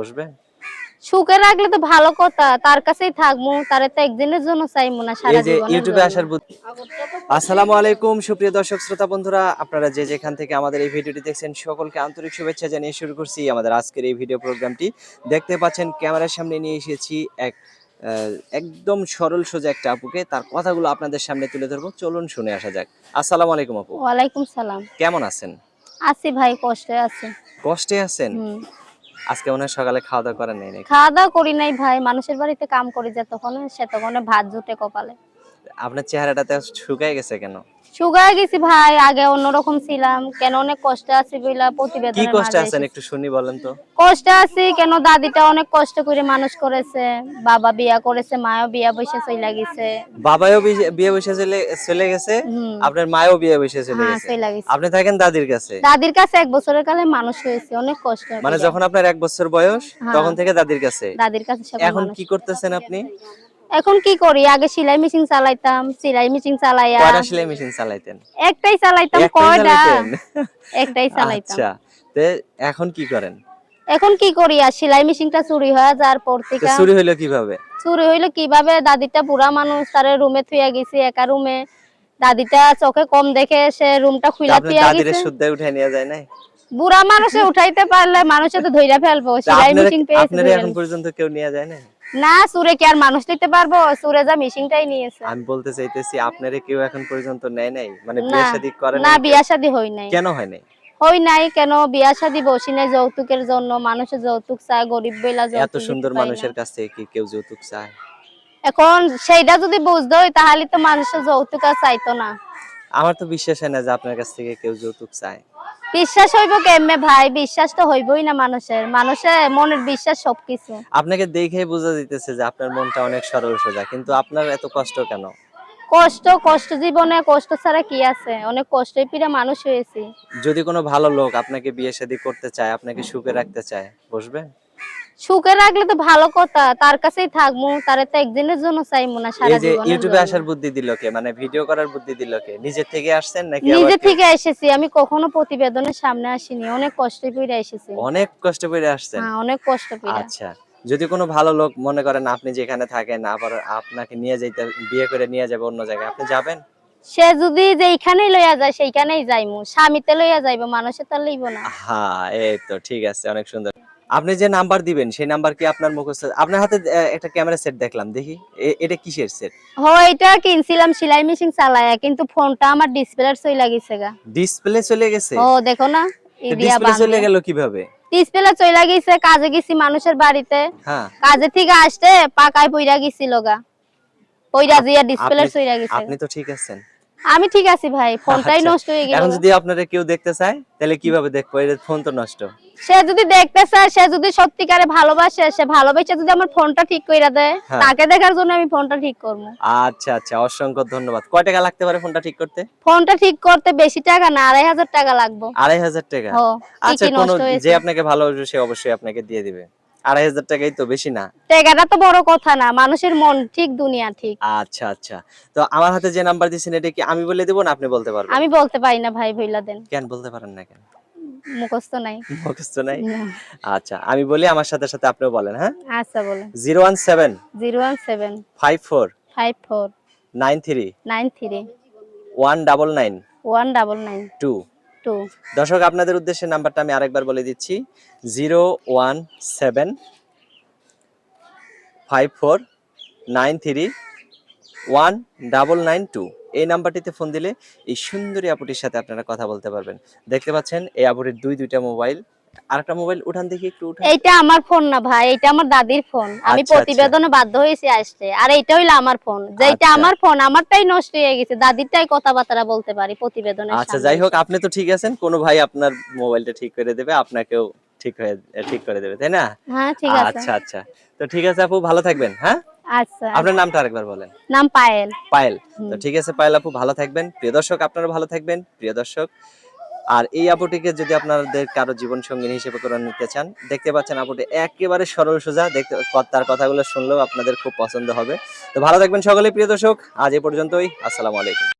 বসবে? সুখে রাখলে তো ভালো কথা তার কাছেই থাকব তারে তো একদিনের জন্য চাইব না সারা জীবনের ইউটিউবে আসার বুদ্ধি আসসালামু আলাইকুম সুপ্রিয় দর্শক শ্রোতা বন্ধুরা আপনারা যে যেখান থেকে আমাদের এই ভিডিওটি দেখছেন সকলকে আন্তরিক শুভেচ্ছা জানিয়ে শুরু করছি আমাদের আজকের এই ভিডিও প্রোগ্রামটি। দেখতে পাচ্ছেন ক্যামেরার সামনে নিয়ে এসেছি এক একদম সরল সোজা একটা আপুকে। তার কথাগুলো আপনাদের সামনে তুলে ধরবো। চলুন শুনে আসা যাক। আসসালামু আলাইকুম আপু। ওয়ালাইকুম সালাম। কেমন আছেন? আছি ভাই কষ্টে আছি। কষ্টে আছেন। আজকে মনে হয় সকালে খাওয়া দাওয়া করেন নাই খাওয়া দাওয়া করি নাই ভাই মানুষের বাড়িতে কাম করি যে তখন সে তখন ভাত জুটে কপালে। আপনার চেহারাটাতে শুকায় গেছে কেন? সুগার গেছি ভাই আগে অন্যরকম ছিলাম। কেন অনেক কষ্টে আছি বইলা কি প্রতিবেদনের কষ্টে আছেন একটু শুনি বলেন তো। কষ্টে আছি কেন দাদিটা অনেক কষ্ট করে মানুষ করেছে। বাবা বিয়া করেছে মাও বিয়া বসে চলে গেছে। বাবাও বিয়ে- বসে চলে চলে গেছে আপনার মায়ও বিয়ে বসে চলে হ্যাঁ গেছে। আপনি থাকেন দাদির কাছে? দাদির কাছে এক বছরের কালে মানুষ হয়েছে অনেক কষ্ট মানে যখন আপনার এক বছর বয়স হ্যাঁ। তখন থেকে দাদির কাছে। দাদির কাছে এখন কি করতেছেন আপনি? এখন কি করি? আগে সেলাই মেশিন চালাইতাম সেলাই মেশিন চালাইয়া কয়টা সেলাই মেশিন চালাইতেন? একটাই চালাইতাম কয়টা? একটাই চালাইতাম। আচ্ছা তে এখন কি করেন? এখন কি করি? আর সেলাই মেশিনটা চুরি হয়ে যাওয়ার পর থেকে চুরি হইল কীভাবে? চুরি হইল কীভাবে? দাদিটা বুড়া মানুষ তারে রুমে থুইয়া গেছে একা রুমে। দাদিটা চোখে কম দেখে সে রুমটা খুইলা আপনার থুইয়া দাদির গেছে। শুদ্ধে উঠে নিয়ে যায় নাই? বুড়া মানুষে উঠাইতে পারলে মানুষে তো ধইরা ফেলব সেলাই মেশিন পেয়েছি আপনারা এখন পর্যন্ত কেউ নিয়ে যায় না? না সুরে কি আর মানুষ নিতে পারব? সুরে যা মেশিনটাই নিয়েছে। আমি বলতে চাইতেছি আপনারে কেউ এখন পর্যন্ত নেয় নাই? মানে বিয়ে শাদী করে না? বিয়া শাদী হই নাই। কেন হয় নাই? হই নাই কেন? বিয়া শাদী বসি নাই যৌতুকের জন্য মানুষের যৌতুক চায় গরিব বেলা এত সুন্দর। মানুষের কাছ থেকে কি কেউ যৌতুক চায়? এখন সেইটা যদি বুঝতে হয় তাহলে তো মানুষের যৌতুক আর চাইতো না। আমার তো বিশ্বাস হয় না যে আপনার কাছ থেকে কেউ যৌতুক চায়। বিশ্বাস হইব কেমনে ভাই? বিশ্বাস তো হইবই না মানুষের। মানুষের মনের বিশ্বাস সবকিছু। আপনাকে দেখে বোঝা দিতেছে যে আপনার মনটা অনেক সরল সোজা কিন্তু আপনার এত কষ্ট কেন? কষ্ট কষ্ট জীবনে কষ্ট ছাড়া কি আছে? অনেক কষ্টে পিড়ে মানুষ হয়েছি। যদি কোনো ভালো লোক আপনাকে বিয়ে শাদী করতে চায় আপনাকে সুখে রাখতে চায় বসবে? সুখে রাখলে তো ভালো কথা তার কাছেই থাকব তারে তো একদিনের জন্য চাইব না সারা যে ইউটিউবে আসার বুদ্ধি দিল কে? মানে ভিডিও করার বুদ্ধি দিল কে? নিজে থেকে আসছেন নাকি নিজে থেকে এসেছি আমি কখনো প্রতিবেদনের সামনে আসিনি অনেক কষ্ট করে এসেছি। অনেক কষ্ট করে আসছেন? হ্যাঁ অনেক কষ্ট করে আচ্ছা যদি কোনো ভালো লোক মনে করেন আপনি যেখানে থাকেন আবার আপনাকে নিয়ে যাইতে বিয়ে করে নিয়ে যাবে অন্য জায়গায় আপনি যাবেন? সে যদি যেইখানেই লইয়া যায় সেইখানেই যাইমু স্বামীতে লইয়া যাইবো মানুষের তো লইব না। হ্যাঁ এই তো ঠিক আছে অনেক সুন্দর। আপনি যে নাম্বার দিবেন সেই নাম্বার কি আপনার মুখস্থ? আপনার হাতে একটা ক্যামেরা সেট দেখলাম দেখি। এটা কিসের সেট? হ এটা কিনছিলাম সেলাই মেশিন চালায়া কিন্তু ফোনটা আমার ডিসপ্লে চলে গেছে গা। ডিসপ্লে চলে গেছে? ও দেখো না ডিসপ্লে চলে গেল কীভাবে? ডিসপ্লে চলে গেছে কাজে গেছি মানুষের বাড়িতে। হ্যাঁ। কাজে থেকে আসতে পাকায় পইরা গেছিল গা। পইরা জিয়া ডিসপ্লে চলে গেছে। আপনি তো ঠিক আছেন। আমি ঠিক আছি ভাই ফোনটাই আচ্ছা, নষ্ট হয়ে গেল। এখন যদি আপনারা কেউ দেখতে চায় তাহলে কীভাবে দেখব? এটা ফোন তো নষ্ট। সে যদি দেখতে চায় সে যদি সত্যিকারে ভালোবাসে সে ভালোবেসে যদি আমার ফোনটা ঠিক কইরা দেয় হ্যাঁ। তাকে দেখার জন্য আমি ফোনটা ঠিক করব। আচ্ছা আচ্ছা অসংখ্য ধন্যবাদ। কয় টাকা লাগতে পারে ফোনটা ঠিক করতে? ফোনটা ঠিক করতে বেশি টাকা না আড়াই হাজার টাকা লাগবে। আড়াই হাজার টাকা? আচ্ছা কি কোনো যে আপনাকে ভালোবাসবে সে অবশ্যই আপনাকে দিয়ে দিবে। আড়াই হাজার টাকাই তো বেশি না। টাকাটা তো বড় কথা না মানুষের মন ঠিক দুনিয়া ঠিক। আচ্ছা আচ্ছা। তো আমার হাতে যে নাম্বার দিছেন এটা কি আমি বলে দেব না আপনি বলতে পারবেন? আমি বলতে পারি না ভাই ভইলা দেন। কেন বলতে পারেন না কেন? মুখস্থ নাই। মুখস্থ নাই? আচ্ছা আমি বলি আমার সাথে সাথে আপনিও বলেন হ্যাঁ? আচ্ছা বলেন। 017 017 54 54 93 93 199 199 2 দর্শক, আপনাদের উদ্দেশ্যে নাম্বারটা আমি আরেকবার বলে দিচ্ছি, zero one seven five four nine three one double nine two. এই নাম্বারটিতে ফোন দিলে এই সুন্দরী আপুটির সাথে আপনারা কথা বলতে পারবেন। দেখতে পাচ্ছেন, এই আপুটির দুই দুইটা মোবাইল আরেকটা মোবাইল উঠান দেখি একটু উঠান। আমার ফোন না ভাই এটা আমার দাদির ফোন। আমি আচ্ছা, প্রতিবেদনে বাধ্য হয়েছি আসতে। আর এইটা হইল আমার ফোন। যেটা আচ্ছা। আমার ফোন আমারটাই নষ্ট হয়ে গেছে। দাদিরটাই কথাবার্তা বলতে পারি আচ্ছা যাই হোক আপনি তো ঠিক আছেন। কোনো ভাই আপনার মোবাইলটা ঠিক করে দেবে আপনাকেও ঠিক হয়ে ঠিক করে দেবে তাই না? হ্যাঁ ঠিক আছে। আচ্ছা আচ্ছা। তো ঠিক আছে আপু ভালো থাকবেন হ্যাঁ? আচ্ছা। আপনার নামটা আরেকবার বলেন। নাম পায়েল। পায়েল। তো ঠিক আছে পায়েল আপু ভালো থাকবেন। প্রিয় দর্শক আপনারা ভালো থাকবেন। প্রিয় দর্শক আর এই আপুটিকে যদি আপনাদের কারও জীবন সঙ্গিনী হিসেবে করে নিতে চান, দেখতে পাচ্ছেন আপুটি একেবারে সরল সোজা, দেখতে তার কথাগুলো শুনলেও আপনাদের খুব পছন্দ হবে। তো ভালো থাকবেন সকলে, প্রিয় দর্শক, আজ এ পর্যন্তই, আসসালামু আলাইকুম।